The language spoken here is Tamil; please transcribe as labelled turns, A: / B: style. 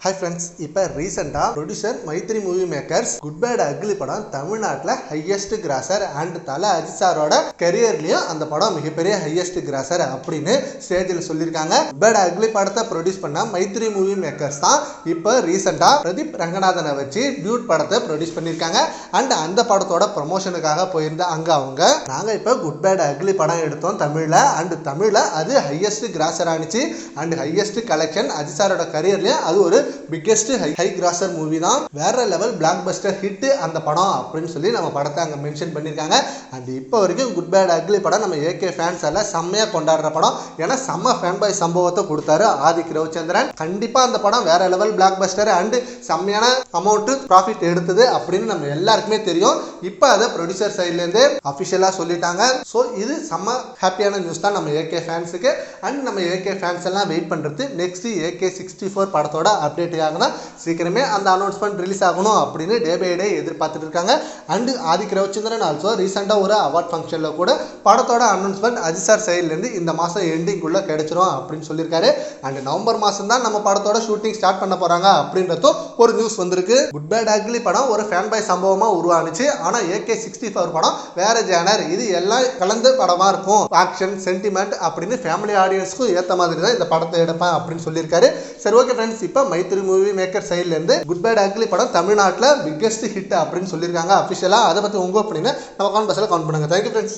A: ஹாய் ஃப்ரெண்ட்ஸ் இப்போ ரீசெண்டாக producer Mythri movie makers good bad ugly படம் தமிழ்நாட்டில் ஹையஸ்ட் கிராசர் அண்ட் தலை அஜித் சாரோட கெரியர்லேயும் அந்த படம் மிகப்பெரிய ஹையஸ்ட் கிராசர் அப்படின்னு ஸ்டேஜில் சொல்லியிருக்காங்க பேட் அக்லி படத்தை ப்ரொடியூஸ் பண்ண மைத்ரி மூவி மேக்கர்ஸ் தான் இப்போ ரீசெண்டாக பிரதீப் ரங்கநாதனை வச்சு டியூட் படத்தை ப்ரொடியூஸ் பண்ணியிருக்காங்க அண்ட் அந்த படத்தோட ப்ரொமோஷனுக்காக போயிருந்த அங்கே அவங்க நாங்கள் இப்போ குட் பேட் அக்லி படம் எடுத்தோம் தமிழில். அண்ட் தமிழில் அது ஹையஸ்ட் கிராசர் ஆனிச்சு. அண்ட் ஹையஸ்ட் கலெக்ஷன் அஜித் சாரோட கரியர்லேயும் அது ஒரு biggest high high grosser movie தான். வேற லெவல் பிளாக் பஸ்டர் ஹிட் அந்த படம் அப்படின்னு சொல்லி நம்ம படத்தை அங்கே மென்ஷன் பண்ணியிருக்காங்க. அண்ட் இப்போ வரைக்கும் குட் பேட் அக்லி படம் நம்ம ஏகே ஃபேன்ஸ் எல்லாம் செம்மையாக கொண்டாடுற படம். ஏன்னா செம்ம ஃபேன் பாய் சம்பவத்தை கொடுத்தாரு ஆதிக் ரவிச்சந்திரன் கண்டிப்பாக அந்த படம் வேற லெவல் பிளாக் பஸ்டர் அண்ட் செம்மையான அமௌண்ட்டு ப்ராஃபிட் எடுத்தது அப்படின்னு நம்ம எல்லாருக்குமே தெரியும். இப்போ அதை ப்ரொடியூசர் சைட்லேருந்து அஃபிஷியலாக சொல்லிட்டாங்க. ஸோ இது செம்ம ஹாப்பியான நியூஸ் தான் நம்ம ஏகே ஃபேன்ஸுக்கு அண்ட் நம்ம ஏகே ஃபேன்ஸ் எல்லாம் வெயிட் பண்ணுறது நெக்ஸ்ட் ஏகே சிக்ஸ்டி ஃபோர் படத்தோட அப்டேட் சீக்கிரமே அந்த அனௌன்ஸ்மெண்ட் ரிலீஸ் ஆகணும் அப்படின்னு டே பை டே எதிர்பார்த்துட்டு இருக்காங்க அண்ட் ஆதிக் ரவிச்சந்திரன் ஆல்சோ ரீசெண்டாக ஒரு அவார்ட் ஃபங்க்ஷனில் கூட படத்தோட அனௌன்ஸ்மெண்ட் அஜித் சார் சைட்லேருந்து இந்த மாதம் எண்டிங்குள்ளே கிடைச்சிரும் அப்படின்னு சொல்லியிருக்காரு. அண்ட் நவம்பர் மாதம் தான் நம்ம படத்தோட ஷூட்டிங் ஸ்டார்ட் பண்ண போகிறாங்க அப்படின்றதும் ஒரு நியூஸ் வந்திருக்கு. குட் பேட் அக்லி படம் ஒரு ஃபேன் பாய் சம்பவமாக உருவானுச்சு. ஆனால் ஏகே சிக்ஸ்டி ஃபோர் படம் வேற ஜேனர் இது எல்லாம் கலந்து படமாக இருக்கும். ஆக்ஷன் சென்டிமெண்ட் அப்படின்னு ஃபேமிலி ஆடியன்ஸ்க்கும் ஏற்ற மாதிரி தான் இந்த படத்தை எடுப்பேன் அப்படின்னு சொல்லியிருக்காரு. சரி ஓகே ஃப்ரெண்ட்ஸ் இப்போ மைத்திரி மூவி மேக்கர் சைட்லேருந்து குட் பேட் அக்லி படம் தமிழ்நாட்டில் பிக்கஸ்ட் ஹிட் அப்படின்னு சொல்லியிருக்காங்க அஃபிஷியலாக அதை பற்றி உங்க அப்படின்னு நம்ம கான் பஸ்ஸில் கவுண்ட் பண்ணுங்க. Thank you friends